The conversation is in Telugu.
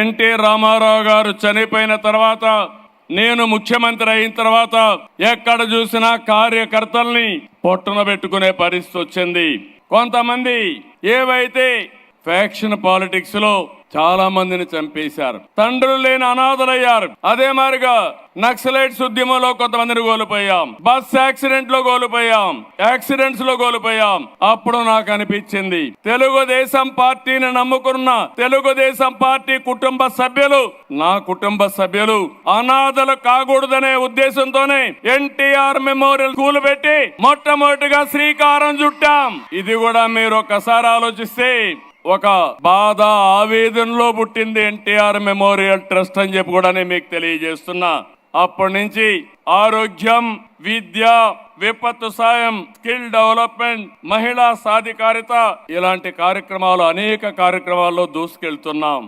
ఎన్టీ రామారావు గారు చనిపోయిన తర్వాత నేను ముఖ్యమంత్రి అయిన తర్వాత ఎక్కడ చూసినా కార్యకర్తల్ని పొట్టున పెట్టుకునే పరిస్థితి వచ్చింది. కొంతమంది ఏవైతే ఫ్యాక్షన్ పాలిటిక్స్లో చాలా మందిని చంపేశారు. తండ్రులు లేని అనాథలయ్యారు. అదే మారిగా నక్సలైట్స్ ఉద్యమంలో కొంతమందిని కోల్పోయాం. బస్ యాక్సిడెంట్లో కోల్పోయాం. యాక్సిడెంట్స్లో కోల్పోయాం. అప్పుడు నాకు అనిపించింది తెలుగుదేశం పార్టీని నమ్ముకున్న తెలుగుదేశం పార్టీ కుటుంబ సభ్యులు నా కుటుంబ సభ్యులు అనాథలు కాకూడదనే ఉద్దేశంతోనే ఎన్టీఆర్ మెమోరియల్ స్కూల్ పెట్టి మొట్టమొదటిగా శ్రీకారం చుట్టాం. ఇది కూడా మీరు ఒకసారి ఆలోచిస్తే ఒక బాధ ఆవేదనలో పుట్టింది ఎన్టీఆర్ మెమోరియల్ ట్రస్ట్ అని చెప్పి కూడా నేను మీకు తెలియజేస్తున్నా. అప్పటి నుంచి ఆరోగ్యం విద్య విపత్తు సాయం స్కిల్ డెవలప్మెంట్ మహిళా సాధికారిత ఇలాంటి కార్యక్రమాలు అనేక కార్యక్రమాల్లో దూసుకెళ్తున్నాం.